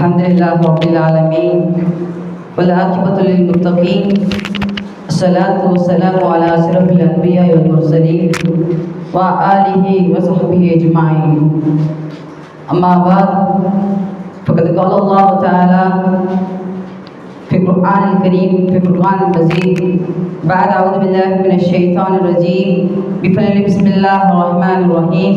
الحمد لله رب العالمين والعاقبة للمتقين الصلاة والسلام على أشرف الأنبياء والمرسلين وآله وصحبه أجمعين أما بعد فقد قال الله تعالى في القرآن الكريم في القرآن المجيد بعد أعوذ بالله من الشيطان الرجيم بفضل بسم الله الرحمن الرحيم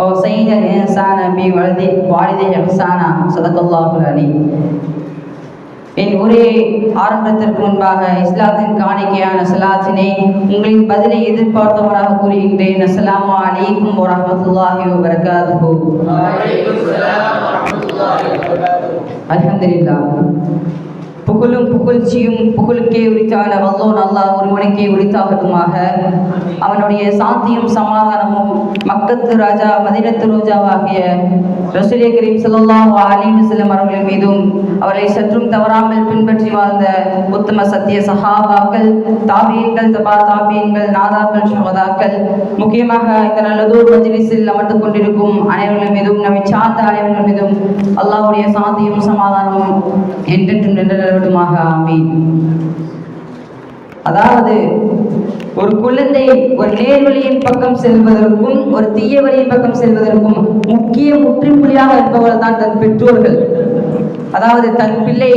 وصيد الإنسان بولده والده إحسانا صدق الله العلي என் உரையை ஆரம்பத்திற்கு முன்பாக இஸ்லாத்தின் காணிக்கையான சலாத்தினை உங்களின் பதிலை எதிர்பார்த்தவராக கூறுகின்றேன் அஸ்ஸலாமு அலைக்கும் வரஹ்மத்துல்லாஹி வபரகாத்துஹு அல்ஹம்துலில்லாஹ் புகழும் புகழ்ச்சியும் புகழுக்கே உரித்தான வல்லோன் அல்லாஹ் ஒருவனுக்கே உரித்தாகட்டுமாக. அவனுடைய சாந்தியும் சமாதானமும் மக்கத்து ராஜா மதினத்து ரோஜாவாகிய ரசூலிய கரீம் ஸல்லல்லாஹு அலைஹி சில அவர்கள் மீதும் அவரை சற்றும் தவறாமல் பின்பற்றி வாழ்ந்த உத்தம சத்திய சஹாபாக்கள் தாபியங்கள் தபா தாபியங்கள் நாதாக்கள் சுகதாக்கள் முக்கியமாக இந்த நல்லதோர் மஜ்லிஸில் அமர்ந்து கொண்டிருக்கும் அனைவர்கள் மீதும் நம்மை சார்ந்த அனைவர்கள் மீதும் அல்லாஹ்வுடைய சாந்தியும் சமாதானமும் என்றென்றும் நின்றவருமாக ஆமீன் அதாவது ஒரு குழந்தை ஒரு நேர்வழியின் பக்கம் செல்வதற்கும் ஒரு தீய வழியின் பக்கம் செல்வதற்கும் முக்கிய முற்றுப்புள்ளியாக இருப்பவர்கள் தான் தன் பெற்றோர்கள் அதாவது தன் பிள்ளை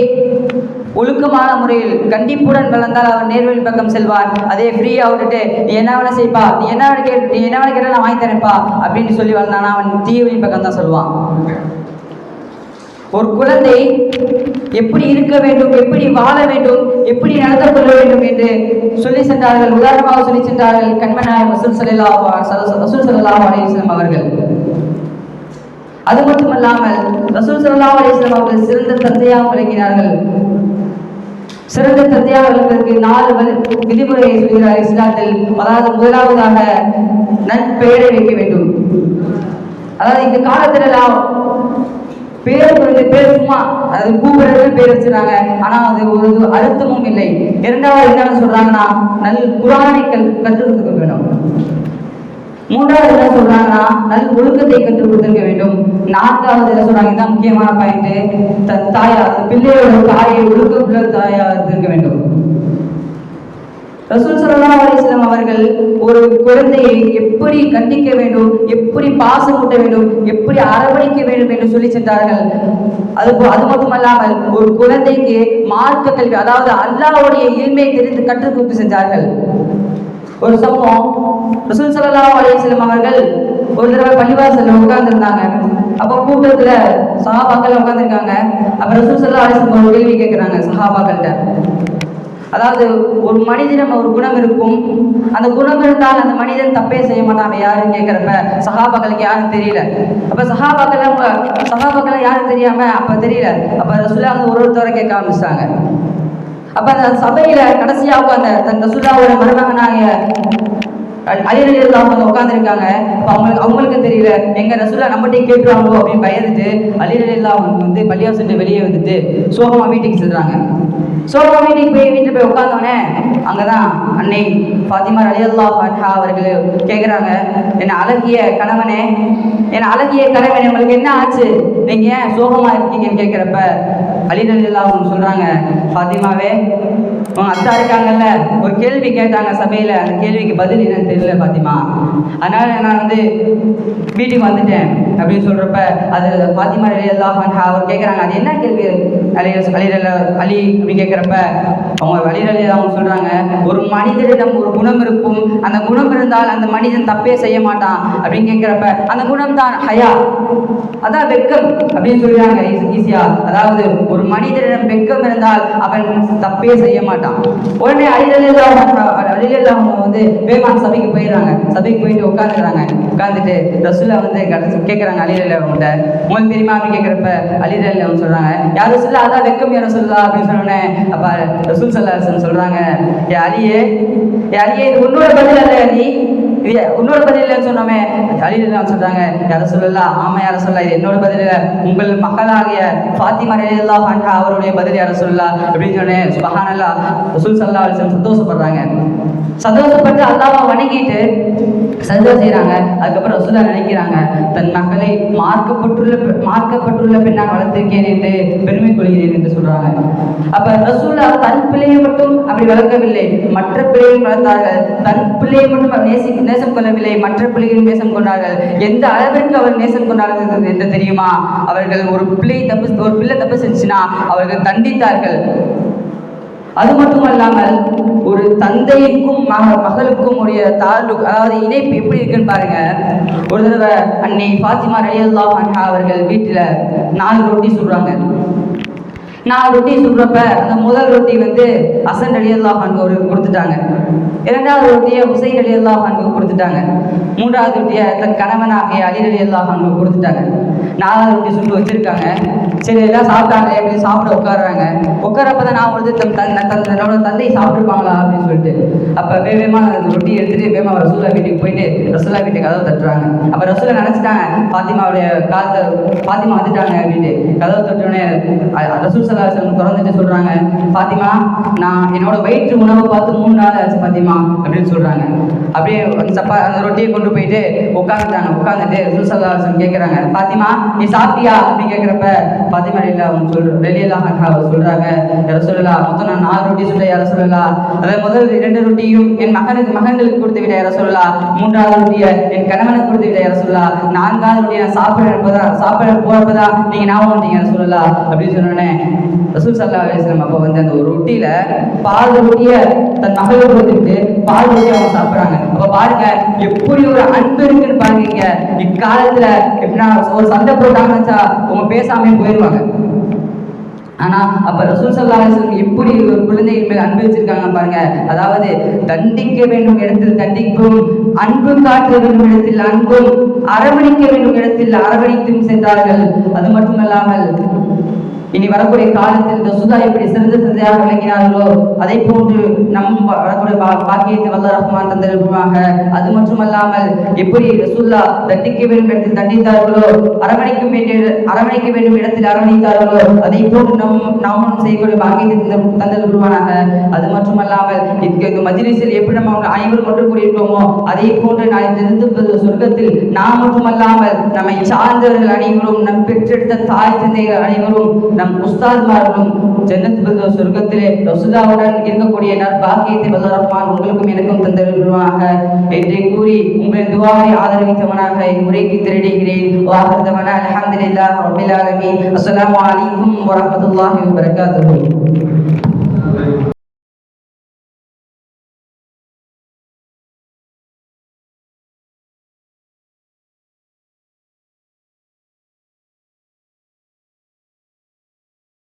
ஒழுக்கமான முறையில் கண்டிப்புடன் வளர்ந்தால் அவன் நேர்வழி பக்கம் செல்வான் அதே ஃப்ரீயா விட்டுட்டு நீ என்ன வேலை செய்ப்பா நீ என்ன வேலை கேட்டு நீ என்ன வேலை கேட்டா நான் வாங்கி தரேன்ப்பா அப்படின்னு சொல்லி வளர்ந்தானா அவன் தீய வழி பக்கம் தான் சொல்லுவான் ஒரு குழந்தை எப்படி இருக்க வேண்டும் எப்படி வாழ வேண்டும் எப்படி நடந்து கொள்ள வேண்டும் என்று சொல்லி சென்றார்கள். உதாரணமாக சொல்லி சென்றார்கள் கண்மநாயர் வசூல் சல்லா வசூல் சல்லா அலிஸ்லாம் அவர்கள். அது மட்டுமல்லாமல் ரசூல் சல்லா அலிஸ்லாம் அவர்கள் சிறந்த தந்தையாக விளங்கினார்கள். சிறந்த தந்தையாக விளங்குவதற்கு நாலு விதிமுறையை சொல்கிறார் இஸ்லாத்தில். அதாவது முதலாவதாக நற்பெயரை வைக்க வேண்டும். அதாவது இந்த காலத்திலெல்லாம் பேர் வந்து பேர் சும்மா அது கூப்பிடவே பேர் வச்சிருக்காங்க. ஆனா அது ஒரு அழுத்தமும் அர்த்தமும் இல்லை. இரண்டாவது என்ன சொல்றாங்கன்னா நல் குரானை கல் கற்றுக் கொடுக்க வேண்டும். மூன்றாவது என்ன சொல்றாங்கன்னா நல் ஒழுக்கத்தை கற்றுக் கொடுத்திருக்க வேண்டும். நான்காவது என்ன சொல்றாங்க இதுதான் முக்கியமான பாயிண்ட் தன் தாயா பிள்ளையோட தாயை ஒழுக்கமுள்ள தாயா இருந்திருக்க வேண்டும். ரசூல் சல்லா அலிஸ்லாம் அவர்கள் ஒரு குழந்தையை எப்படி கண்டிக்க வேண்டும் எப்படி பாசம் ஊட்ட வேண்டும் எப்படி அரவணைக்க வேண்டும் என்று சொல்லி சென்றார்கள். அது அது மட்டுமல்லாமல் ஒரு குழந்தைக்கு மார்க்க கல்வி அதாவது அல்லாவுடைய இயல்மை தெரிந்து கற்றுக் கொடுத்து சென்றார்கள். ஒரு சம்பவம் ரசூல் சல்லா அலிஸ்லாம் அவர்கள் ஒரு தடவை பள்ளிவாசல்ல உட்கார்ந்துருந்தாங்க. அப்போ கூட்டத்துல சஹாபாக்கள் உட்கார்ந்திருக்காங்க. அப்ப ரசூல் சல்லா அலிஸ்லாம் ஒரு கேள்வி கேட்கிறாங்க சஹாபாக்கள்கிட்ட அதாவது ஒரு மனிதனம் ஒரு குணம் இருக்கும். அந்த குணம் இருந்தால் அந்த மனிதன் தப்பே செய்ய மாட்டான். யாருன்னு கேட்குறப்ப சகாபாக்களுக்கு யாரும் தெரியல. அப்போ சகாபாக்கள் சகாபாக்கள் யாரும் தெரியாம அப்போ தெரியல. அப்போ ரசுல்லா வந்து ஒரு ஒருத்தவரை கேட்க ஆரம்பிச்சிட்டாங்க. அப்போ அந்த சபையில கடைசியாக அந்த தன் ரசுல்லாவோட மருமகனாக அலிரலியில் அவங்க உட்காந்துருக்காங்க இப்போ அவங்களுக்கு அவங்களுக்கு தெரியல. எங்க ரசூலா நம்மகிட்டே கேட்டுருவாங்களோ அப்படின்னு பயந்துட்டு அலிரலில் அவங்க வந்து பள்ளியாசன் வெளியே வந்துட்டு சோகமா வீட்டுக்கு செல்றாங்க. சோகமா வீட்டுக்கு போய் வீட்டில் போய் உட்காந்தோடனே அங்கதான் அன்னை பாத்திமா அலியல்லா பாட்டா அவர்கள் கேட்குறாங்க என்ன அழகிய கணவனே என் அழகிய கணவனே உங்களுக்கு என்ன ஆச்சு? நீங்க ஏன் சோகமா இருக்கீங்கன்னு கேட்குறப்ப அலிரலில்லா அவங்க சொல்கிறாங்க ஃபாத்திமாவே உங்கள் அத்தா இருக்காங்கல்ல ஒரு கேள்வி கேட்டாங்க சபையில் அந்த கேள்விக்கு பதில் என்னன்னு தெரியல ஃபாத்திமா. அதனால் நான் வந்து வீட்டுக்கு வந்துட்டேன் அப்படின்னு சொல்கிறப்ப அது பாத்திமா அலி அல்லாஹ் அவர் கேட்குறாங்க அது என்ன கேள்வி? அலி அலிரல்ல அலி அப்படின்னு கேட்குறப்ப அவங்க அலி அவங்க சொல்கிறாங்க ஒரு மனிதரிடம் ஒரு குணம் இருக்கும் அந்த குணம் இருந்தால் அந்த மனிதன் தப்பே செய்ய மாட்டான் அப்படின்னு கேட்குறப்ப அந்த குணம் தான் ஹயா அதான் வெக்கம் அப்படின்னு சொல்றாங்க ஈஸியாக அதாவது ஒரு ஒரு மனிதனிடம் வெட்கம் இருந்தால் அவன் தப்பே செய்ய மாட்டான். உடனே அழிலெல்லாம் வந்து வேமான் சபைக்கு போயிடுறாங்க. சபைக்கு போயிட்டு உட்காந்துக்கிறாங்க உட்காந்துட்டு ரசுல்லா வந்து கடைசி கேட்குறாங்க அழில அவங்கள்ட்ட உங்களுக்கு தெரியுமா அப்படின்னு கேட்குறப்ப அழில அவங்க சொல்றாங்க யார் ரசுல்லா அதான் வெக்கம் யார் சொல்லா அப்படின்னு சொன்னோடனே அப்ப ரசூல் சல்லாசன் சொல்றாங்க ஏ அலியே ஏ அலியே இது உன்னோட பதில் அல்ல அலி இது உன்னோட பதில் இல்லைன்னு சொன்னோமே அலிலாம் சொல்றாங்க. யார சொல்லலாம் ஆமா யார சொல்லலாம் இது என்னோட பதில் இல்ல. உங்கள் மகளாகிய ஃபாத்திமா ரலியல்லாஹு அன்ஹா அவருடைய பதில் யார சொல்லலாம் அப்படின்னு சொன்னேன் சுபஹானல்லாஹ் ரசூல் சல்லா அலைஹி சந்தோஷப்படுறாங்க. சந்தோஷப்பட்டு அல்லாஹ்வை வணங்கிட்டு சந்தோஷம் செய்கிறாங்க அதுக்கப்புறம் ரசூலா நினைக்கிறாங்க தன் மகளை மார்க்கப்பட்டுள்ள மார்க்கப்பட்டுள்ள பெண்ணாக வளர்த்திருக்கேன் என்று பெருமை கொள்கிறேன் என்று அப்ப ரசூல்லா தன் பிள்ளையை மட்டும் அப்படி வளர்க்கவில்லை. மற்ற பிள்ளையும் வளர்த்தார்கள். தன் பிள்ளையை மட்டும் அவர் நேசி நேசம் கொள்ளவில்லை. மற்ற பிள்ளையும் நேசம் கொண்டார்கள். எந்த அளவிற்கு அவர் நேசம் கொண்டார்கள் என்று தெரியுமா? அவர்கள் ஒரு பிள்ளை தப்பு ஒரு பிள்ளை தப்பு செஞ்சுன்னா அவர்கள் தண்டித்தார்கள். அது மட்டுமல்லாமல் ஒரு தந்தைக்கும் மக மகளுக்கும் உடைய தாழ்வு அதாவது இணைப்பு எப்படி இருக்குன்னு பாருங்க. ஒரு தடவை அன்னை ஃபாத்திமா ரயல்லா அன்ஹா அவர்கள் வீட்டில் நாலு ரொட்டி சொல்றாங்க நான் ரொட்டி சுடுறப்ப அந்த முதல் ரொட்டி வந்து அசன் அலி அன்ஹு அவருக்கு கொடுத்துட்டாங்க. இரண்டாவது ரொட்டியை உசைன் ரலியல்லாஹு அன்ஹு கொடுத்துட்டாங்க. மூன்றாவது ரொட்டியை தன் கணவனாகிய அலி ரலியல்லாஹு அன்ஹு கொடுத்துட்டாங்க. நாலாவது ரொட்டி சுட்டு வச்சிருக்காங்க. சரி எல்லாம் சாப்பிட்டாங்க அப்படின்னு சாப்பிட உட்காடுறாங்க உட்காரப்ப தான் நான் வந்து தன் தன் தன்னோட தந்தை சாப்பிட்டுருப்பாங்களா அப்படின்னு சொல்லிட்டு. அப்போ வேகமாக அந்த ரொட்டி எடுத்துட்டு வேகமாக ரசூல்லா வீட்டுக்கு போயிட்டு ரசூல்லா வீட்டுக்கு கதவை தட்டுறாங்க. அப்போ ரசூல்லா நினச்சிட்டாங்க பாத்திமாவுடைய காலத்தை பாத்திமா வந்துட்டாங்க அப்படின்ட்டு. கதவை தட்டுனே ரசூல் சல்லாஹம் திறந்துட்டு சொல்றாங்க. பாத்திமா நான் என்னோட வயிற்று உணவை பார்த்து மூணு நாள் ஆச்சு பாத்திமா அப்படின்னு சொல்றாங்க. அப்படியே அந்த சப்பா அந்த ரொட்டியை கொண்டு போயிட்டு உட்காந்துட்டாங்க உட்காந்துட்டு ரசூல் கேட்குறாங்க பாத்திமா நீ சாப்பிட்டியா? அப்படின்னு கேட்குறப்ப பாத்திமா இல்லை அவங்க சொல் வெளியெல்லாம் அவர் சொல்கிறாங்க யாரை சொல்லலாம் மொத்தம் நான் நாலு ரொட்டி சொல்ல யார சொல்லலாம் அதாவது முதல் இரண்டு ரொட்டியும் என் மகனுக்கு மகன்களுக்கு கொடுத்து விட யார சொல்லலாம் மூன்றாவது ரொட்டியை என் கணவனுக்கு கொடுத்து விட யார சொல்லலாம் நான்காவது ரொட்டியை நான் சாப்பிட இருப்பதா சாப்பிட போகிறப்பதா நீங்கள் ஞாபகம் வந்தீங்க சொல்லலாம் அப்படின்னு சொன்னோடனே ரசூல் சல்லா அலிஸ்லாம் அப்போ வந்து அந்த ஒரு ரொட்டியில் பால் ரொட்டியை தன் மகளுக்கு கொடுத்துட்டு பால் ரொட்டியை அவங்க சாப்பிட்றாங்க. அப்ப பாருங்க எப்படி ஒரு அன்பு இருக்குன்னு பாருங்க. இக்காலத்துல எப்படின்னா ஒரு சண்டை போட்டாங்கச்சா உங்க அவங்க பேசாமே போயிடுவாங்க ஆனா அப்ப ரசூல் சல்லா எப்படி ஒரு குழந்தையின் மேல் அன்பு வச்சிருக்காங்க பாருங்க. அதாவது தண்டிக்க வேண்டும் இடத்தில் தண்டிக்கும் அன்பு காட்ட வேண்டும் இடத்தில் அன்பும் அரவணைக்க வேண்டும் இடத்தில் அரவணைத்தும் சென்றார்கள். அது மட்டுமல்லாமல் இனி வரக்கூடிய காலத்தில் இந்த சுதா எப்படி சிறந்த சிறந்தையாக விளங்கினார்களோ அதை போன்று நம் வரக்கூடிய பா- பாக்கியத்தை வல்ல ரஹ்மான் தந்திருப்பாங்க அது மட்டுமல்லாமல் எப்படி ரசூல்லா தண்டிக்க வேண்டும் இடத்தில் தண்டித்தார்களோ அரவணைக்க வேண்டிய அரவணைக்க வேண்டும் இடத்தில் அரவணைத்தார்களோ அதை போன்று நம் நாமும் செய்யக்கூடிய பாக்கியத்தை தந்திருப்பானாக அது மட்டுமல்லாமல் இதுக்கு இந்த மஜ்லிஸில் எப்படி நம்ம அவங்க அனைவரும் ஒன்று கூடியிருக்கோமோ அதே போன்று நான் இருந்து சொர்க்கத்தில் நாம் மட்டுமல்லாமல் நம்மை சார்ந்தவர்கள் அனைவரும் நம் பெற்றெடுத்த தாய் தந்தைகள் அனைவரும் நம் உஸ்தாத்மார்களும் ஜன்னத் சொர்க்கத்திலே ரசுதாவுடன் இருக்கக்கூடிய நற்பாக்கியத்தை வல்ல ரஹ்மான் உங்களுக்கும் எனக்கும் தந்திருவாங்க என்று கூறி உங்கள் துவாவை ஆதரவித்தவனாக என் உரைக்கு திருடுகிறேன் வாகர்தவன அல்ஹம்துலில்லாஹ் ரபில் ஆலமீன்.